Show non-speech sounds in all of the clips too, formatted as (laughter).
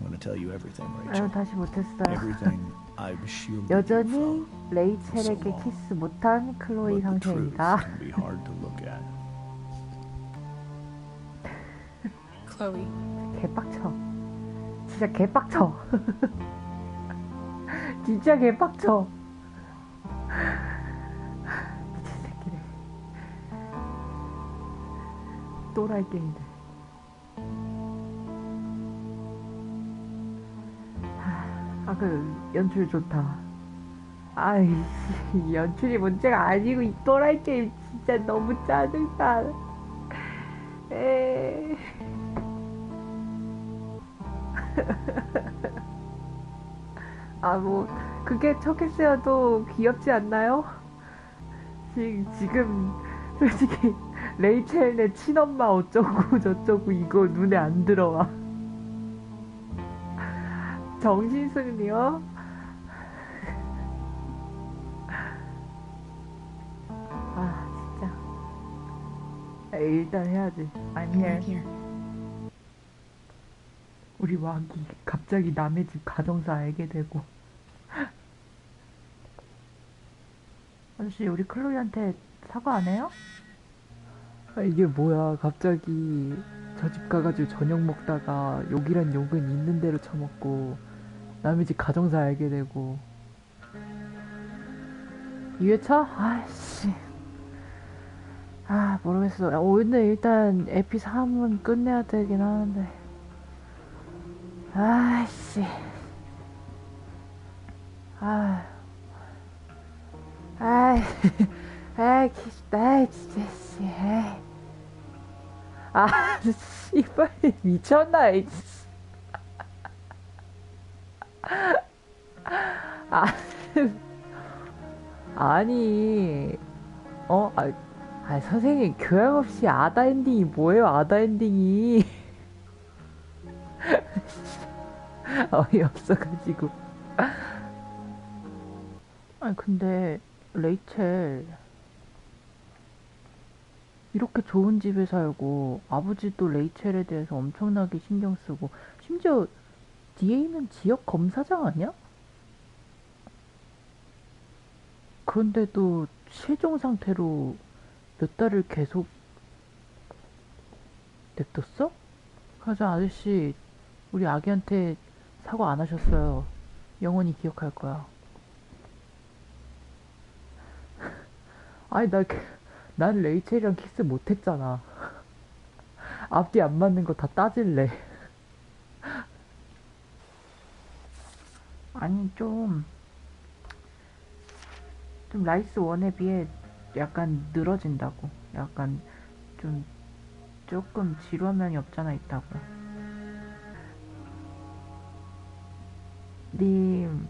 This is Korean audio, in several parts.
I'm going to tell you everything, 아유 Rachel. 다시 못했어요. Everything I've shielded you 여전히 from. 레이첼에게. 키스 못한 클로이 But the truth 상태입니다. can be hard to look at. Chloe, 개빡쳐. 진짜 개빡쳐. 진짜 개빡쳐. 미친 새끼들. 또라이 게임들. 아, 그, 연출 좋다. 아이씨, (laughs) 연출이 문제가 아니고, 이 또라이 게임 진짜 너무 짜증나. 에이. (laughs) 아, 뭐, 그게 척했어도 귀엽지 않나요? 지, 지금, 솔직히, 레이첼네 친엄마 어쩌고 저쩌고 이거 눈에 안 들어와. 정신승리요? 아, 진짜. 아, 일단 해야지. I'm here. here. 우리 와기 갑자기 남의 집 가정사 알게 되고 아저씨 우리 클로이한테 사과 안 해요? 아, 이게 뭐야 갑자기 저 집 가가지고 저녁 먹다가 욕이란 욕은 있는 대로 처먹고 남의 집 가정사 알게 되고 2회차? 아이씨 아 모르겠어 아, 오늘 일단 에피 3은 끝내야 되긴 하는데 아이씨. 아. 아이. 아이, 기다 진짜, 씨. 아이. 아, (laughs) 씨발, 미쳤나, 이 씨. (laughs) 아, 아니, 어, 아, 아, 선생님, 교양 없이 아다 엔딩이 뭐예요, 아다 엔딩이. (laughs) 어이없어가지고. 아니, 근데, 레이첼. 이렇게 좋은 집에 살고, 아버지도 레이첼에 대해서 엄청나게 신경 쓰고, 심지어, 뒤에 있는 지역 검사장 아니야? 그런데도 실종 상태로 몇 달을 계속 냅뒀어? 그래서 아저씨, 우리 아기한테 사과 안 하셨어요. 영원히 기억할 거야. (laughs) 아니, 나, 그- 난 레이첼이랑 키스 못 했잖아. (laughs) 앞뒤 안 맞는 거 다 따질래. 아니, 좀, 좀 라이스 원에 비해 약간 늘어진다고. 약간 좀, 조금 지루한 면이 없잖아 있다고. 님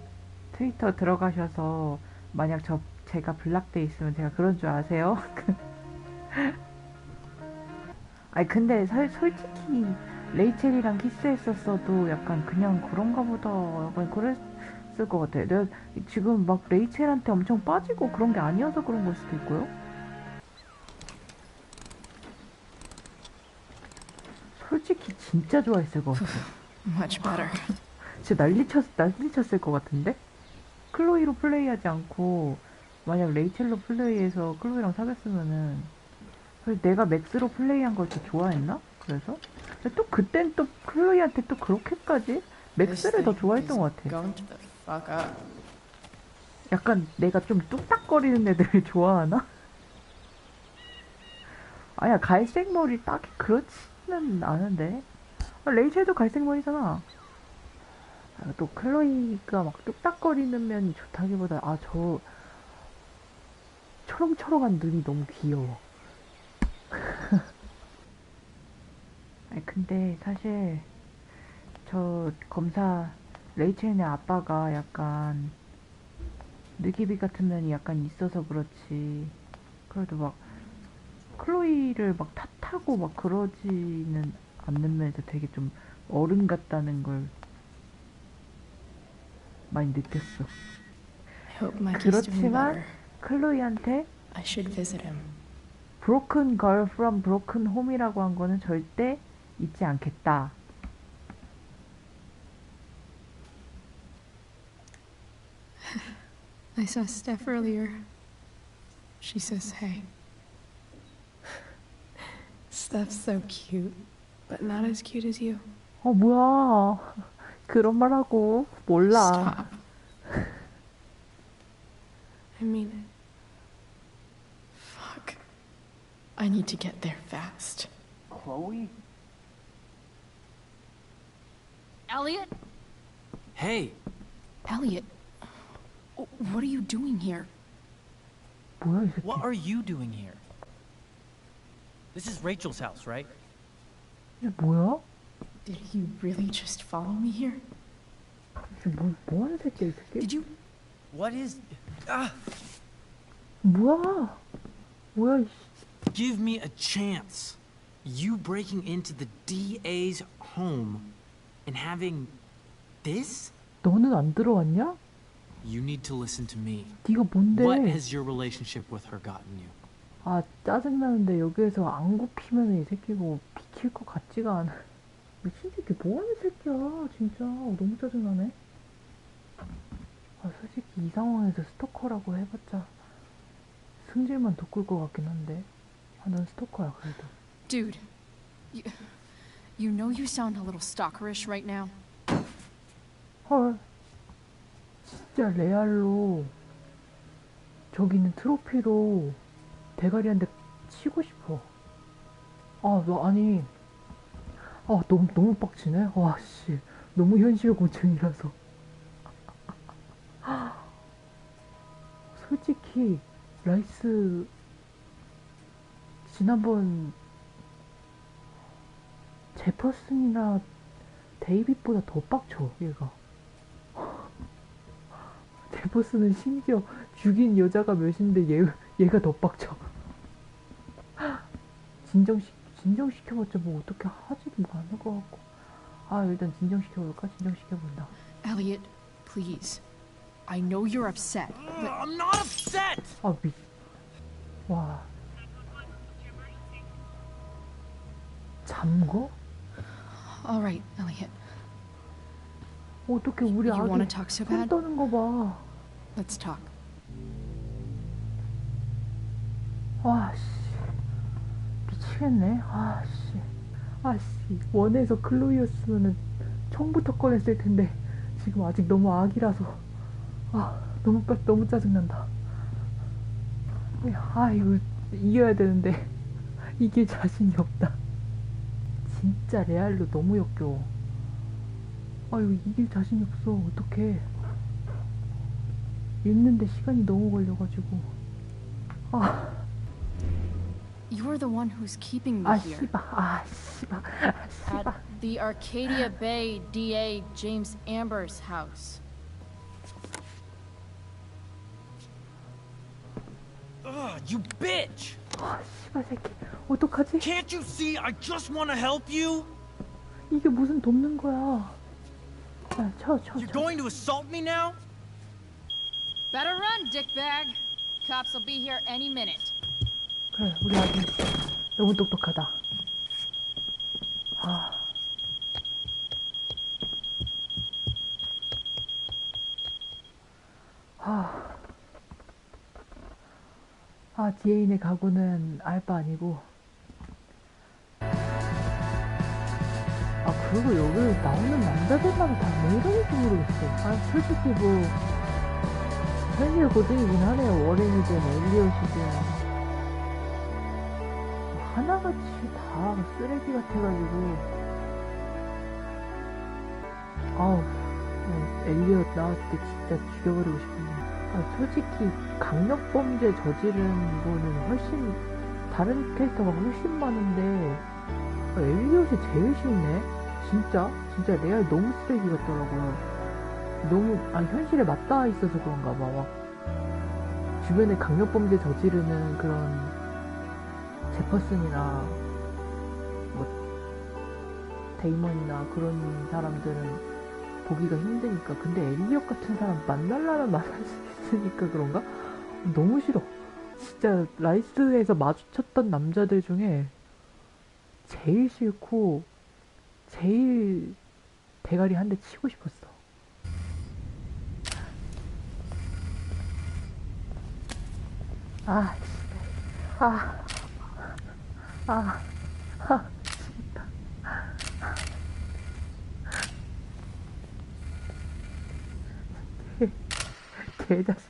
트위터 들어가셔서 만약 저 제가 블락돼 있으면 제가 그런 줄 아세요? (laughs) 아니 근데 사- 솔직히 레이첼이랑 키스했었어도 약간 그냥 그런가 보다 약간 그랬 을 것 같아. 내가 지금 막 레이첼한테 엄청 빠지고 그런 게 아니어서 그런 걸 수도 있고요. 솔직히 진짜 좋아했을 것 같아. (laughs) Much better. (laughs) 진짜 난리 쳤, 난리 쳤을 것 같은데? 클로이로 플레이하지 않고, 만약 레이첼로 플레이해서 클로이랑 사귀었으면은, 내가 맥스로 플레이한 걸 더 좋아했나? 그래서? 근데 또 그땐 또 클로이한테 또 그렇게까지? 맥스를 더 좋아했던 것 같아. Up. 약간 내가 좀 뚝딱거리는 애들을 (laughs) 좋아하나? 아야, 갈색 머리 딱히 그렇지는 않은데. 아, 레이첼도 갈색 머리잖아. 아, 또 클로이가 막 뚝딱거리는 면이 좋다기보다, 아, 저, 초롱초롱한 눈이 너무 귀여워. (laughs) 아니, 근데 사실, 저 검사, 레이첼네 아빠가 약간, 느기비 같은 면이 약간 있어서 그렇지. 그래도 막 클로이를 막 탓하고 막 그러지는 않는 면에서 되게 좀 어른 같다는 걸 많이 느꼈어. 그렇지만. 클로이한테 I should visit him. broken girl from broken home이라고 한 거는 절대 잊지 않겠다. I saw Steph earlier. She says hey. Steph's so cute, but not as cute as you. 어, 뭐야. 그런 말 하고. 몰라. Stop. I mean it. Fuck. I need to get there fast. Chloe? Elliot? Hey, Elliot, w- what are you doing here? 뭐야, 이 새끼. what are you doing here? This is Rachel's house, right? 이게 뭐야? Did you really just follow me here? 이게 뭐, 뭐 하는 새끼야, 이 새끼? Did you? What is. Ah! 뭐야? 뭐야, 이 씨. Give me a chance. You breaking into the DA's home and having this? 너는 안 들어왔냐? You need to listen to me. 네가 뭔데? What has your relationship with her gotten you? 아 짜증나는데 여기에서 안 굽히면 이 새끼고 비킬 것 같지가 않아 미친 새끼 뭐하는 새끼야 진짜 너무 짜증나네 아 솔직히 이 상황에서 스토커라고 해봤자 승질만 돋굴 것 같긴 한데 아 난 스토커야 그래도 Dude, you, you know you sound a little stalkerish right now. 헐 진짜 레알로 저기 있는 트로피로 대가리 한대 치고 싶어. 아너 아니. 아 너무 너무 빡치네? 와 씨. 너무 현실 고증이라서. 솔직히 라이스 지난번 제퍼슨이나 데이빗보다 더 빡쳐 얘가 제퍼슨은 심지어 죽인 여자가 몇인데 얘, 얘가 더 빡쳐 진정시, 진정시켜봤자 뭐 어떻게 하지도 뭐 않을 것 같고 아 일단 진정시켜볼까? 진정시켜본다 Elliot, please. I know you're upset, but I'm not upset! 아 미... 와 잠궈? all right, Elliot. 어떻게 우리 아기 손? 떠는 거 봐 Let's talk. 와씨 미치겠네. 아씨 아씨 원에서 클로이였으면은 처음부터 꺼냈을 텐데 지금 아직 너무 아기라서. 아 너무 까- 너무 짜증난다. 아 이거 이겨야 되는데 이길 자신이 없다. 진짜 레알로 너무 역겨워. 아 이거 이길 자신이 없어. 어떡해 읽는데 시간이 너무 걸려가지고 아 You're the one who's keeping me 아 here. 씨발 아 씨발 아 at 씨발 the Arcadia Bay DA James Amber's house. Ugh, you bitch! 아 씨발 새끼 어떡하지? Can't you see I just want to help you? 이게 무슨 돕는 거야 야 쳐쳐 You're going to assault me now? Better run, dickbag. Cops will be here any minute. 그래 우리 아기 너무 똑똑하다 아 아, 아, 지혜인의 가구는 알바 아니고. 아, 그리고 여기 나오는 남자들마다 다왜 이러는지 모르겠어. 아, 솔직히 뭐, 현실 고증이긴 하네요. 워렌이든 엘리엇이든. 하나같이 다 쓰레기 같아가지고. 아우, 어, 엘리엇 나왔을 때 진짜 죽여버리고 싶은데. 아, 솔직히 강력범죄 저지른 거는 훨씬 다른 캐릭터가 훨씬 많은데 아, 엘리엇이 제일 싫네. 진짜 진짜 레알 너무 쓰레기 같더라고요. 너무 아 현실에 맞닿아 있어서 그런가 봐. 막 주변에 강력범죄 저지르는 그런 제퍼슨이나 뭐 데이먼이나 그런 사람들은 보기가 힘드니까 근데 엘리엇 같은 사람 만날라면 만날 수 있으니까 그런가? 너무 싫어 진짜 라이스에서 마주쳤던 남자들 중에 제일 싫고 제일 대가리 한 대 치고 싶었어 아, 씨. 아, 아, 아, 미치겠다. 개, 개자식들.